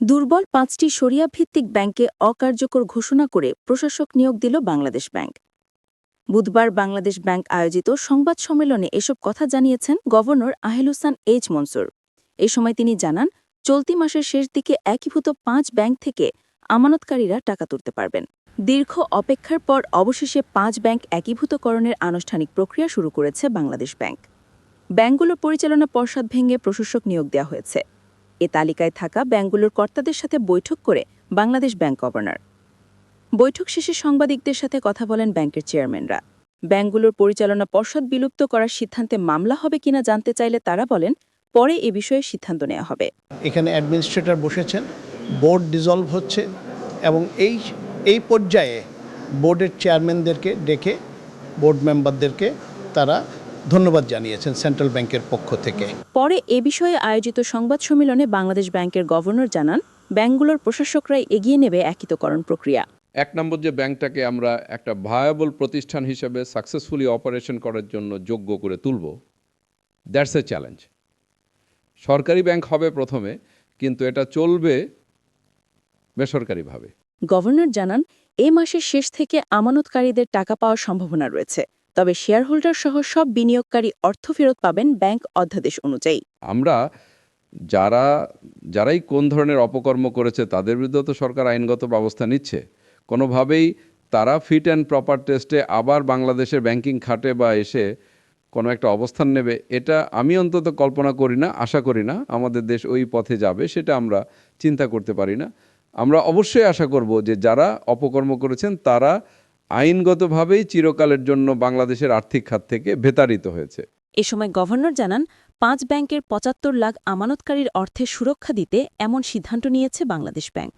দুর্বল পাঁচটি সরিয়াভিত্তিক ব্যাংকে অকার্যকর ঘোষণা করে প্রশাসক নিয়োগ দিল বাংলাদেশ ব্যাংক। বুধবার বাংলাদেশ ব্যাংক আয়োজিত সংবাদ সম্মেলনে এসব কথা জানিয়েছেন গভর্নর আহেলুসান এইচ মনসুর। এ সময় তিনি জানান, চলতি মাসের শেষ দিকে একীভূত পাঁচ ব্যাংক থেকে আমানতকারীরা টাকা তুলতে পারবেন। দীর্ঘ অপেক্ষার পর অবশেষে পাঁচ ব্যাংক একীভূতকরণের আনুষ্ঠানিক প্রক্রিয়া শুরু করেছে বাংলাদেশ ব্যাংক। ব্যাংকগুলোর পরিচালনা পর্ষদ ভেঙে প্রশাসক নিয়োগ দেওয়া হয়েছে। এ তালিকায় থাকা ব্যাংকগুলোর কর্তাদের সাথে বৈঠক করে বাংলাদেশ ব্যাংক গভর্নর। বৈঠক শেষে সাংবাদিকদের সাথে কথা বলেন ব্যাংকের চেয়ারম্যানরা। ব্যাংকগুলোর পরিচালনা পর্ষদ বিলুপ্ত করার সিদ্ধান্তে মামলা হবে কিনা জানতে চাইলে তারা বলেন, পরে এ বিষয়ে সিদ্ধান্ত নেওয়া হবে। এখানে অ্যাডমিনিস্ট্রেটর বসেছেন, বোর্ড ডিজলভ হচ্ছে এবং এই এই পর্যায়ে বোর্ডের চেয়ারম্যানদেরকে ডেকে বোর্ড মেম্বারদেরকে তারা ধন্যবাদ জানিয়েছেন সেন্ট্রাল ব্যাংকের পক্ষ থেকে। পরে এ বিষয়ে আয়োজিত সংবাদ সম্মেলনে বাংলাদেশ ব্যাংকের গভর্নর জানান ব্যাংকগুলোর প্রশাসকরাই এগিয়ে নেবে একীতকরণ প্রক্রিয়া। এক নম্বর যে ব্যাংকটাকে আমরা একটা ভায়াবল প্রতিষ্ঠান হিসেবে সাকসেসফুলি অপারেশন করার জন্য যোগ্য করে তুলব দ্যাটস এ চ্যালেঞ্জ সরকারি ব্যাংক হবে প্রথমে কিন্তু এটা চলবে বেসরকারিভাবে। গভর্নর জানান এ মাসের শেষ থেকে আমানতকারীদের টাকা পাওয়ার সম্ভাবনা রয়েছে। তবে শেয়ারহোল্ডার সহ সব বিনিয়োগকারী অর্থ ফেরত পাবেন ব্যাংক অধ্যাদেশ অনুযায়ী। আমরা যারা, যারাই কোন ধরনের অপকর্ম করেছে, তাদের বিরুদ্ধে তো সরকার আইনগত ব্যবস্থা নিচ্ছে। কোনোভাবেই তারা ফিট অ্যান্ড প্রপার টেস্টে আবার বাংলাদেশের ব্যাংকিং খাটে বা এসে কোনো একটা অবস্থান নেবে, এটা আমি অন্তত কল্পনা করি না, আশা করি না, আমাদের দেশ ওই পথে যাবে, সেটা আমরা চিন্তা করতে পারি না। আমরা অবশ্যই আশা করব যে যারা অপকর্ম করেছেন, তারা আইনগতভাবেই চিরকালের জন্য বাংলাদেশের আর্থিক খাত থেকে বেতাড়িত হয়েছে। এ সময় গভর্নর জানান, পাঁচ ব্যাংকের পঁচাত্তর লাখ আমানতকারীর অর্থে সুরক্ষা দিতে এমন সিদ্ধান্ত নিয়েছে বাংলাদেশ ব্যাংক।